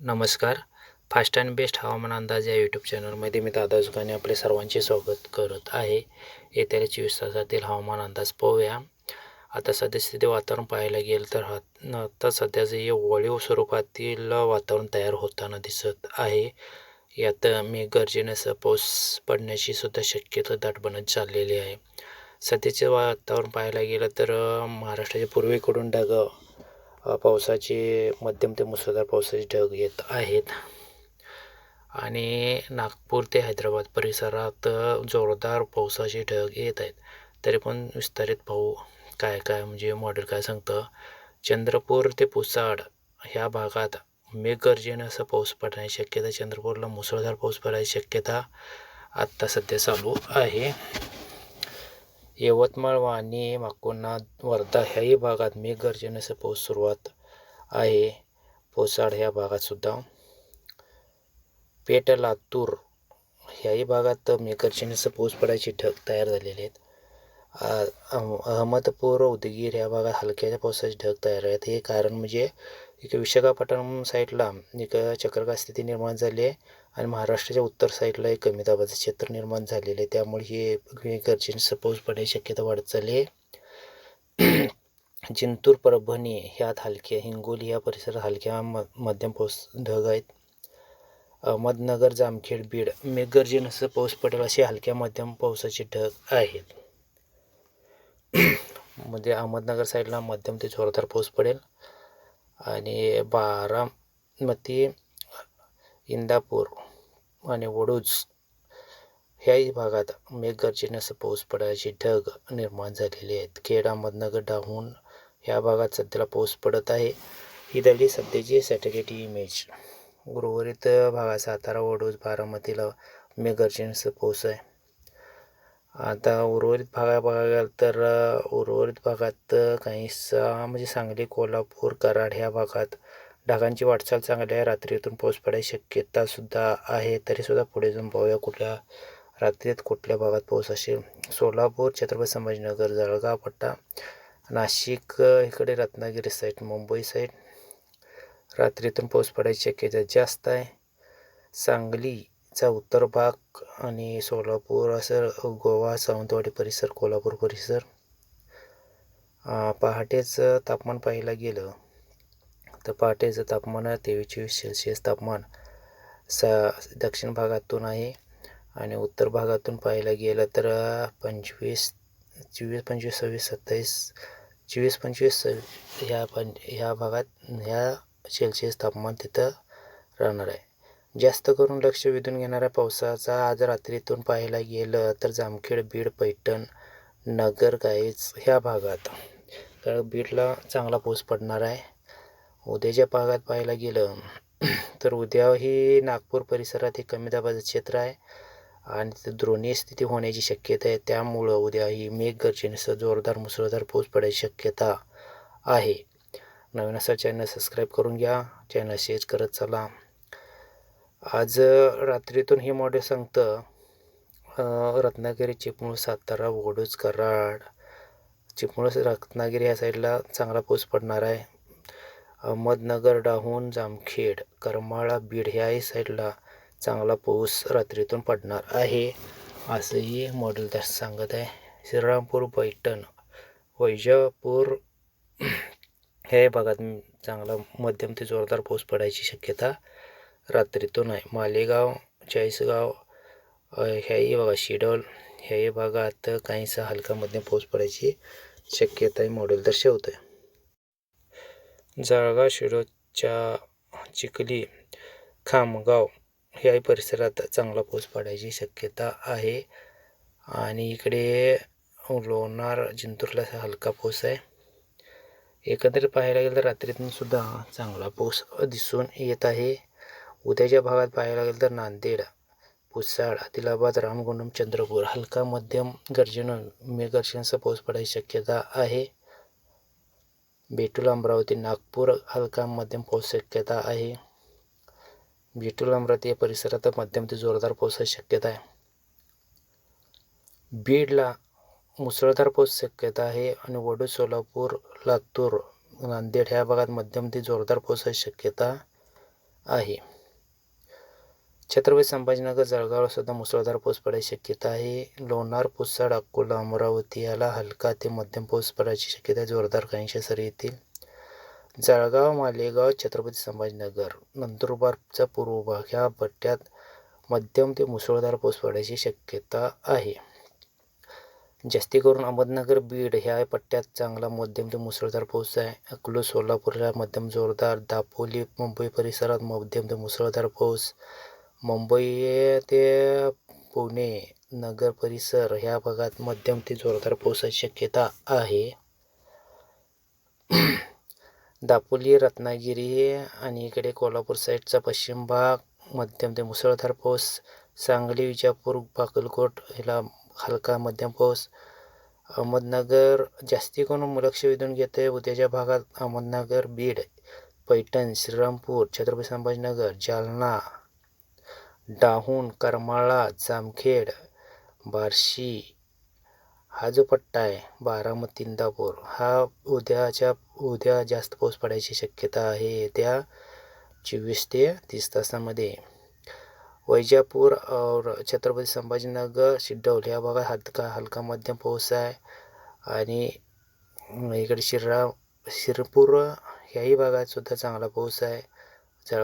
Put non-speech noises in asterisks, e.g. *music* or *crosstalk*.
नमस्कार. Fast and best हवामान अंदाज या यूट्यूब चॅनलमध्ये मी दादा जुगाने आपले सर्वांचे स्वागत करत आहे. येत्या चोवीस तासातील हवामान अंदाज पाहूया. आता सद्यस्थिती वातावरण पाहायला गेलं तर आता सध्याचं हे वळीव स्वरूपातील वातावरण तयार होताना दिसत आहे. यात मेघगर्जनेसह पाऊस पडण्याची सुद्धा शक्यता दाट बनत चाललेली आहे. सध्याचे वातावरण पाहायला गेलं तर महाराष्ट्राच्या पूर्वेकडून ढग पावसाचे मध्यम ते मुसळधार पावसाचे ढग येत आहेत. आणि नागपूर ते हैदराबाद परिसरात जोरदार पावसाचे ढग येत आहेत. तरी पण विस्तारित पाहू काय काय म्हणजे मॉडेल काय सांगतं? चंद्रपूर ते पुसाड ह्या भागात मेघगर्जनेसह पाऊस पडण्याची शक्यता चंद्रपूरला मुसळधार पाऊस पडायची शक्यता आत्ता सध्या चालू आहे. यवतमाळ वाणी वाकोना वर्धा ह्याही भागात मेघगर्जनेसह पाऊस सुरुवात आहे. पोसाड ह्या भागातसुद्धा पेट लातूर ह्याही भागात मेघगर्जनेसह पाऊस पडायची ढग तयार झालेले आहेत. अहमदपूर उदगीर ह्या भागात हलक्याच्या पावसाचे ढग तयार आहेत. हे कारण म्हणजे एक विशाखापट्टणम साईडला एक चक्रवात स्थिती निर्माण झाली आहे आणि महाराष्ट्राच्या उत्तर साईडला एक कमी दाबाचं क्षेत्र निर्माण झालेलं आहे. त्यामुळे हे गरजेचं पाऊस पडण्याची शक्यता वाढत चालली आहे. *clears throat* जिंतूर परभणी ह्यात हलक्या हिंगोली या परिसरात हलक्या म मध्यम पाऊस ढग आहेत. अहमदनगर जामखेड बीड मेघगर्जनेसह पाऊस पडेल असे हलक्या मध्यम पावसाचे ढग आहेत. म्हणजे अहमदनगर साईडला मध्यम ते जोरदार पाऊस पडेल. आणि बारामती इंदापूर आणि वडूज ह्याही भागात मेघगर्जनेसह पाऊस पडायची ढग निर्माण झालेले आहेत. खेड अहमदनगर डाहून ह्या भागात सध्याला पाऊस पडत आहे. ही झाली सध्याची सॅटेलाईट इमेज. उर्वरित भागात सातारा वडूज बारामतीला मेघगर्जनेसह पाऊस आहे. आता उर्वरित भागा बघा गेलं तर उर्वरित भागात काहीसा म्हणजे सांगली कोल्हापूर कराड ह्या भागात ढगांची वाटचाल चांगली आहे. रात्रीतून पाऊस पडायची शक्यतासुद्धा आहे. तरीसुद्धा पुढे जाऊन पाहूया कुठल्या रात्रीत कुठल्या भागात पाऊस असेल. सोलापूर छत्रपती संभाजीनगर जळगाव पट्टा नाशिक इकडे रत्नागिरी साईड मुंबई साईड रात्रीतून पाऊस पडायची शक्यता जास्त आहे. सांगली चा उत्तर भाग आणि सोलापूर असं गोवा सावंतवाडी परिसर कोल्हापूर परिसर पहाटेचं तापमान पाहायला गेलं तर पहाटेचं तापमान आहे तेवीस चोवीस सेल्सिअस तापमान. सा दक्षिण भागातून आहे आणि उत्तर भागातून पाहायला गेलं तर पंचवीस चोवीस पंचवीस सव्वीस सत्तावीस चोवीस पंचवीस सव्वीस ह्या पं ह्या भागात ह्या सेल्सिअस तापमान तिथं राहणार आहे. जास्त करून लक्ष वेधून घेणाऱ्या पावसाचा आज रात्रीतून पाहायला गेलं तर जामखेड बीड पैठण नगर काहीच ह्या भागात. तर बीडला चांगला पाऊस पडणार आहे. उद्याच्या भागात पाहायला गेलं *clears throat* तर उद्याही नागपूर परिसरात हे कमी दाबाचं क्षेत्र आहे आणि तिथे द्रोणीय स्थिती होण्याची शक्यता आहे. त्यामुळं उद्या ही मेघगर्जनेसह जोरदार मुसळधार पाऊस पडायची शक्यता आहे. नवीन असा चॅनल सबस्क्राईब करून घ्या. चॅनल शेअर करत चला. आज रात्रीतून हे मॉडेल सांगतं रत्नागिरी चिपळूण सातारा वडूज कराड. चिपळूण रत्नागिरी या साईडला चांगला पाऊस पडणार आहे. अहमदनगर डाहून जामखेड करमाळा बीड ह्याही साईडला चांगला पाऊस रात्रीतून पडणार आहे असंही मॉडेल त्या सांगत आहे. श्रीरामपूर पैठण वैजापूर हे भागात चांगला मध्यम ते जोरदार पाऊस पडायची शक्यता रात्रीतून आहे. मालेगाव चाळीसगाव ह्याही बघा शिडोल ह्याही भागात काहीसा हलकामध्ये पाऊस पडायची शक्यता हे मॉडेल दर्शवतं आहे जळगाव शिडोच्या चिखली खामगाव ह्याही परिसरात चांगला पाऊस पडायची शक्यता आहे. आणि इकडे लोणार जिंतूरला असा हलका पाऊस आहे. एकंदरीत पाहायला गेलं तर रात्रीतून सुद्धा चांगला पाऊस दिसून येत आहे. उद्याच्या भागात पाहायला गेलं तर नांदेड पुसाड आदिलाबाद रामगुंडम चंद्रपूर हलका मध्यम गर्जन मेघगर्जनेचा पाऊस पडायची शक्यता आहे. बेटूल अमरावती नागपूर हलका मध्यम पाऊस शक्यता आहे. बेटूल अमरावती या परिसरात मध्यम ते जोरदार पावसाची शक्यता आहे. बीडला मुसळधार पाऊस शक्यता आहे आणि वडू सोलापूर लातूर नांदेड ह्या भागात मध्यम ते जोरदार पावसाची शक्यता आहे. छत्रपती संभाजीनगर जळगाव सुद्धा मुसळधार पाऊस पडायची शक्यता आहे. लोणार पुसद अकोला अमरावती याला हलका ते मध्यम पाऊस पडायची शक्यता आहे. जोरदार काहींशा सरी येतील. जळगाव मालेगाव छत्रपती संभाजीनगर नंदुरबारचा पूर्व भाग ह्या पट्ट्यात मध्यम ते मुसळधार पाऊस पडायची शक्यता आहे. जास्ती करून अहमदनगर बीड ह्या पट्ट्यात चांगला मध्यम ते मुसळधार पाऊस आहे. अकलू सोलापूरला मध्यम जोरदार दापोली मुंबई परिसरात मध्यम ते मुसळधार पाऊस. मुंबई ते पुणे नगर परिसर ह्या भागात मध्यम ते जोरदार पावसाची शक्यता आहे. *clears throat* दापोली रत्नागिरी आणि इकडे कोल्हापूर साईडचा पश्चिम भाग मध्यम ते मुसळधार पाऊस सांगली विजापूर बाकलकोट ह्याला हलका मध्यम पाऊस. अहमदनगर जास्ती करून लक्ष वेधून घेते उद्याच्या भागात अहमदनगर बीड पैठण श्रीरामपूर छत्रपती संभाजीनगर जालना डाहून करमाळा जामखेड बार्शी हा जो पट्टा आहे बारामती इंदापूर. हा उद्याच्या उद्या जास्त पाऊस पडायची शक्यता आहे येत्या चोवीस ते तीस तासामध्ये. वैजापूर और छत्रपती संभाजीनगर शिड्डौल या भागात हलका हलका मध्यम पाऊस आहे. आणि इकडे शिरा शिरपूर ह्याही भागात सुद्धा चांगला पाऊस आहे. जळगाव